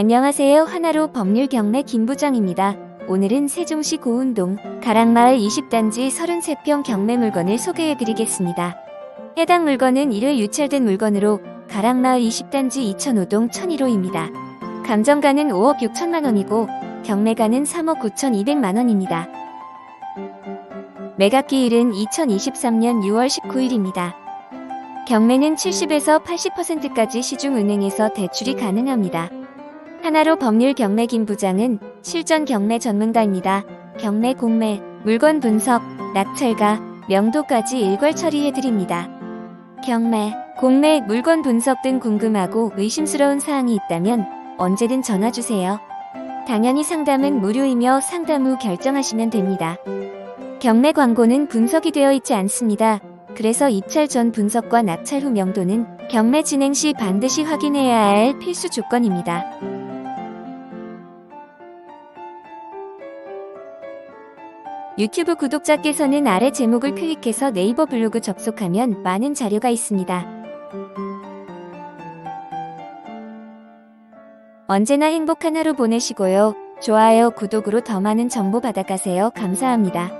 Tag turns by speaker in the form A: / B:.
A: 안녕하세요. 하나로 법률 경매 김부장입니다. 오늘은 세종시 고운동 가락마을 20단지 33평 경매 물건을 소개해 드리겠습니다. 해당 물건은 1회 유찰된 물건으로 가락마을 20단지 2005동 1001호입니다. 감정가는 5억 6천만 원이고 경매가는 3억 9천2백만 원입니다. 매각기일은 2023년 6월 19일입니다. 경매는 70에서 80%까지 시중은행에서 대출이 가능합니다. 하나로 법률 경매 김 부장은 실전 경매 전문가입니다. 경매 공매, 물건 분석, 낙찰가, 명도까지 일괄 처리해드립니다. 경매, 공매, 물건 분석 등 궁금하고 의심스러운 사항이 있다면 언제든 전화주세요. 당연히 상담은 무료이며 상담 후 결정하시면 됩니다. 경매 광고는 분석이 되어 있지 않습니다. 그래서 입찰 전 분석과 낙찰 후 명도는 경매 진행 시 반드시 확인해야 할 필수 조건입니다. 유튜브 구독자께서는 아래 제목을 클릭해서 네이버 블로그 접속하면 많은 자료가 있습니다. 언제나 행복한 하루 보내시고요. 좋아요, 구독으로 더 많은 정보 받아가세요. 감사합니다.